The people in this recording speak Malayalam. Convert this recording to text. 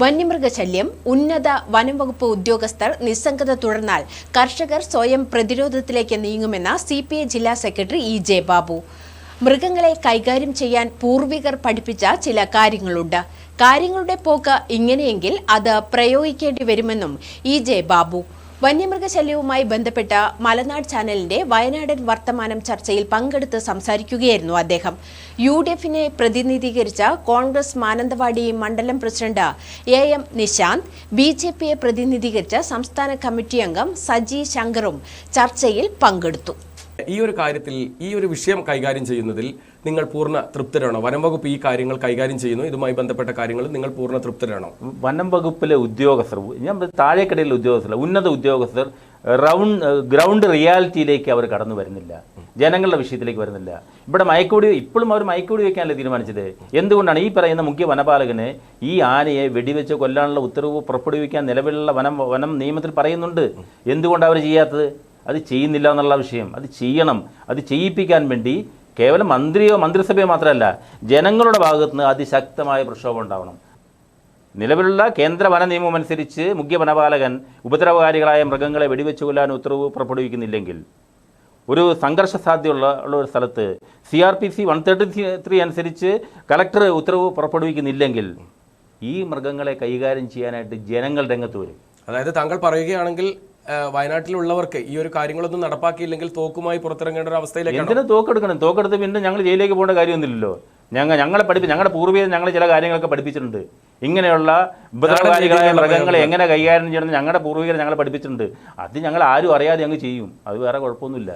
വന്യമൃഗശല്യം ഉന്നത വനം വകുപ്പ് ഉദ്യോഗസ്ഥർ നിസ്സംഗത തുടർന്നാൽ കർഷകർ സ്വയം പ്രതിരോധത്തിലേക്ക് നീങ്ങുമെന്ന സി പി ഐ ജില്ലാ സെക്രട്ടറി ഇ ജെ ബാബു. മൃഗങ്ങളെ കൈകാര്യം ചെയ്യാൻ പൂർവികർ പഠിപ്പിച്ച ചില കാര്യങ്ങളുണ്ട്. കാര്യങ്ങളുടെ പോക്ക് ഇങ്ങനെയെങ്കിൽ അത് പ്രയോഗിക്കേണ്ടി വരുമെന്നും ഇ ജെ ബാബു. വന്യമൃഗശല്യവുമായി ബന്ധപ്പെട്ട മലനാട് ചാനലിന്റെ വയനാടൻ വർത്തമാനം ചർച്ചയിൽ പങ്കെടുത്ത് സംസാരിക്കുകയായിരുന്നു അദ്ദേഹം. യു ഡി എഫിനെ പ്രതിനിധീകരിച്ച കോൺഗ്രസ് മാനന്തവാടി മണ്ഡലം president A M Nishanth B J പിയെ പ്രതിനിധീകരിച്ച സംസ്ഥാന കമ്മിറ്റി അംഗം സജി ശങ്കറും ചർച്ചയിൽ പങ്കെടുത്തു. ഈ ഒരു കാര്യത്തിൽ ഈ ഒരു വിഷയം കൈകാര്യം ചെയ്യുന്നതിൽ നിങ്ങൾ പൂർണ തൃപ്തരാണോ? വനം വകുപ്പ് ഈ കാര്യങ്ങൾ കൈകാര്യം ചെയ്യുന്നു ഇതുമായി ബന്ധപ്പെട്ട കാര്യങ്ങൾ നിങ്ങൾ പൂർണ തൃപ്തരാണോ? വനം വകുപ്പിലെ ഉദ്യോഗസ്ഥർ ഞാൻ താഴേക്കടയിലെ ഉദ്യോഗസ്ഥർ ഉന്നത ഉദ്യോഗസ്ഥർ റൗണ്ട് ഗ്രൗണ്ട് റിയാലിറ്റിയിലേക്ക് അവർ കടന്നു വരുന്നില്ല. ജനങ്ങളുടെ വിഷയത്തിലേക്ക് വരുന്നില്ല. ഇവിടെ മയക്കൂടി ഇപ്പോഴും അവർ മയക്കൂടി വെക്കാനല്ലേ തീരുമാനിച്ചത്? എന്തുകൊണ്ടാണ് ഈ പറയുന്ന മുഖ്യ വനപാലകന് ഈ ആനയെ വെടിവെച്ച് കൊല്ലാനുള്ള ഉത്തരവ് പുറപ്പെടുവിക്കാൻ നിലവിലുള്ള വനം വനം നിയമത്തിൽ പറയുന്നുണ്ട്? എന്തുകൊണ്ടാണ് അവർ ചെയ്യാത്തത്? അത് ചെയ്യുന്നില്ല എന്നുള്ള വിഷയം. അത് ചെയ്യണം. അത് ചെയ്യിപ്പിക്കാൻ വേണ്ടി കേവലം മന്ത്രിയോ മന്ത്രിസഭയോ മാത്രമല്ല ജനങ്ങളുടെ ഭാഗത്ത് നിന്ന് അതിശക്തമായ പ്രക്ഷോഭം ഉണ്ടാവണം. നിലവിലുള്ള കേന്ദ്ര വന നിയമം അനുസരിച്ച് മുഖ്യ വനപാലകൻ ഉപദ്രവകാരികളായ മൃഗങ്ങളെ വെടിവെച്ച് കൊല്ലാൻ ഉത്തരവ് പുറപ്പെടുവിക്കുന്നില്ലെങ്കിൽ ഒരു സംഘർഷ സാധ്യതയുള്ള ഉള്ള ഒരു സ്ഥലത്ത് C R P C one thirty three അനുസരിച്ച് കലക്ടർ ഉത്തരവ് പുറപ്പെടുവിക്കുന്നില്ലെങ്കിൽ ഈ മൃഗങ്ങളെ കൈകാര്യം ചെയ്യാനായിട്ട് ജനങ്ങൾ രംഗത്ത് വരും. അതായത് താങ്കൾ പറയുകയാണെങ്കിൽ വയനാട്ടിലുള്ളവർക്ക് ഈ ഒരു കാര്യങ്ങളൊന്നും നടപ്പാക്കിയില്ലെങ്കിൽ തോക്കുമായി പുറത്തിറങ്ങേണ്ട ഒരു അവസ്ഥയിലേക്ക് എന്തിനു തോക്കെടുക്കണം? തോക്കെടുത്ത് പിന്നെ ഞങ്ങൾ ജയിലിലേക്ക് പോകേണ്ട കാര്യമൊന്നുമില്ലല്ലോ. ഞങ്ങൾ ഞങ്ങളെ പഠിപ്പിച്ച് ഞങ്ങളുടെ പൂർവികർ ഞങ്ങൾ ചില കാര്യങ്ങളൊക്കെ പഠിപ്പിച്ചിട്ടുണ്ട്. ഇങ്ങനെയുള്ള ഉപദ്രവകാരികളായ മൃഗങ്ങളെ എങ്ങനെ കൈകാര്യം ചെയ്യണമെന്ന് ഞങ്ങളുടെ പൂർവികർ ഞങ്ങളെ പഠിപ്പിച്ചിട്ടുണ്ട്. അത് ഞങ്ങൾ ആരും അറിയാതെ അങ്ങ് ചെയ്യും. അത് വേറെ കുഴപ്പമൊന്നുമില്ല.